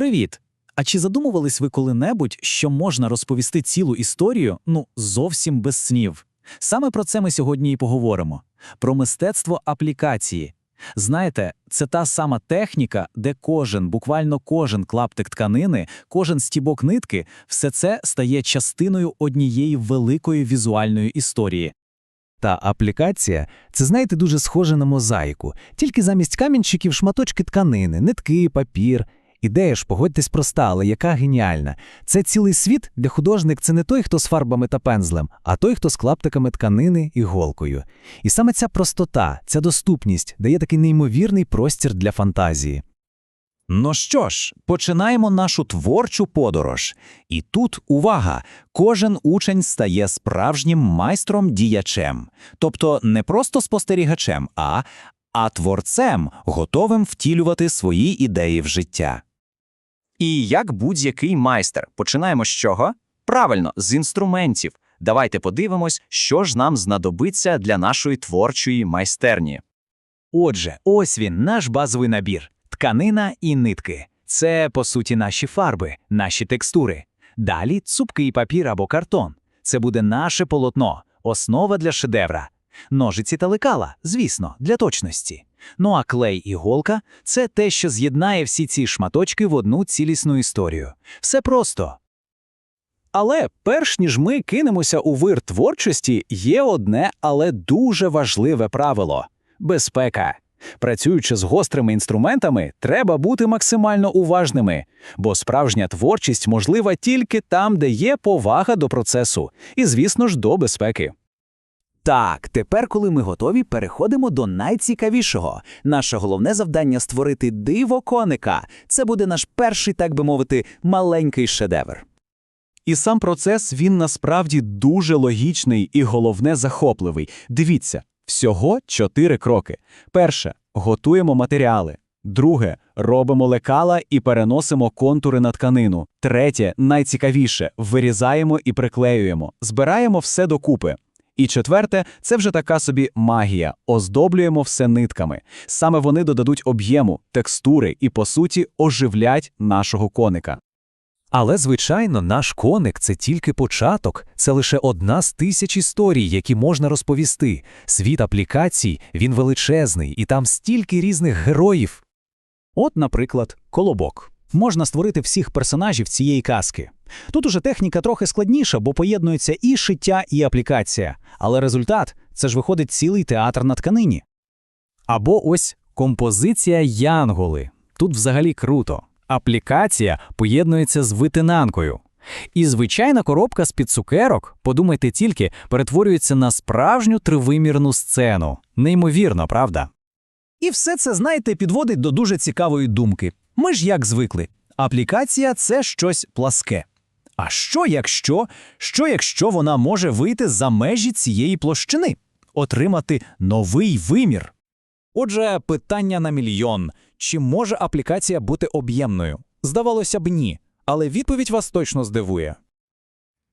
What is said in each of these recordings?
Привіт! А чи задумувались ви коли-небудь, що можна розповісти цілу історію, ну, зовсім без снів? Саме про це ми сьогодні і поговоримо: про мистецтво аплікації. Знаєте, це та сама техніка, де кожен, буквально кожен клаптик тканини, кожен стібок нитки, все це стає частиною однієї великої візуальної історії. Та аплікація це, знаєте, дуже схоже на мозаїку, тільки замість камінчиків шматочки тканини, нитки, папір. Ідея ж, погодьтесь проста, але яка геніальна. Це цілий світ, де художник це не той, хто з фарбами та пензлем, а той, хто з клаптиками тканини і голкою. І саме ця простота, ця доступність дає такий неймовірний простір для фантазії. Ну що ж, починаємо нашу творчу подорож. І тут увага! Кожен учень стає справжнім майстром-діячем, тобто не просто спостерігачем, а, а творцем, готовим втілювати свої ідеї в життя. І як будь-який майстер, починаємо з чого? Правильно, з інструментів. Давайте подивимось, що ж нам знадобиться для нашої творчої майстерні. Отже, ось він, наш базовий набір: тканина і нитки. Це, по суті, наші фарби, наші текстури. Далі цупкий папір або картон. Це буде наше полотно, основа для шедевра. Ножиці та лекала, звісно, для точності. Ну а клей і голка це те, що з'єднає всі ці шматочки в одну цілісну історію. Все просто. Але перш ніж ми кинемося у вир творчості, є одне, але дуже важливе правило безпека. Працюючи з гострими інструментами, треба бути максимально уважними, бо справжня творчість можлива тільки там, де є повага до процесу, і, звісно ж, до безпеки. Так, тепер, коли ми готові, переходимо до найцікавішого. Наше головне завдання створити диво коника. Це буде наш перший, так би мовити, маленький шедевр. І сам процес він насправді дуже логічний і головне захопливий. Дивіться, всього чотири кроки. Перше готуємо матеріали. Друге робимо лекала і переносимо контури на тканину. Третє, найцікавіше вирізаємо і приклеюємо, збираємо все докупи. І четверте, це вже така собі магія. Оздоблюємо все нитками. Саме вони додадуть об'єму, текстури і, по суті, оживлять нашого коника. Але, звичайно, наш коник це тільки початок, це лише одна з тисяч історій, які можна розповісти. Світ аплікацій він величезний, і там стільки різних героїв. От, наприклад, колобок. Можна створити всіх персонажів цієї казки. Тут уже техніка трохи складніша, бо поєднується і шиття, і аплікація. Але результат це ж виходить цілий театр на тканині. Або ось композиція Янголи. Тут взагалі круто. Аплікація поєднується з витинанкою. І звичайна коробка з-під цукерок, подумайте тільки, перетворюється на справжню тривимірну сцену. Неймовірно, правда? І все це, знаєте, підводить до дуже цікавої думки. Ми ж як звикли. Аплікація це щось пласке. А що якщо, що якщо вона може вийти за межі цієї площини, отримати новий вимір? Отже, питання на мільйон: чи може аплікація бути об'ємною? Здавалося б, ні, але відповідь вас точно здивує.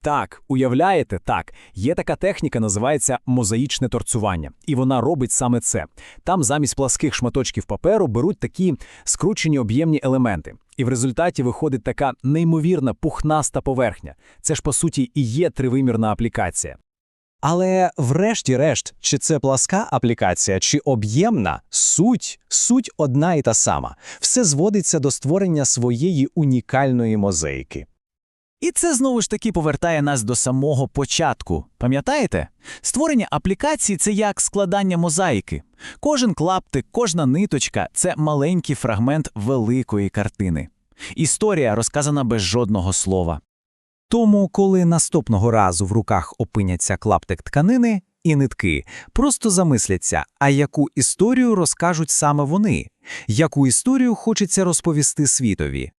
Так, уявляєте, так, є така техніка, називається мозаїчне торцювання, і вона робить саме це. Там замість пласких шматочків паперу беруть такі скручені об'ємні елементи, і в результаті виходить така неймовірна пухнаста поверхня. Це ж по суті і є тривимірна аплікація. Але врешті-решт, чи це пласка аплікація, чи об'ємна, суть, суть одна і та сама. Все зводиться до створення своєї унікальної мозаїки. І це знову ж таки повертає нас до самого початку. Пам'ятаєте? Створення аплікації це як складання мозаїки. Кожен клаптик, кожна ниточка це маленький фрагмент великої картини. Історія розказана без жодного слова. Тому, коли наступного разу в руках опиняться клаптик тканини і нитки, просто замисляться, а яку історію розкажуть саме вони, яку історію хочеться розповісти світові.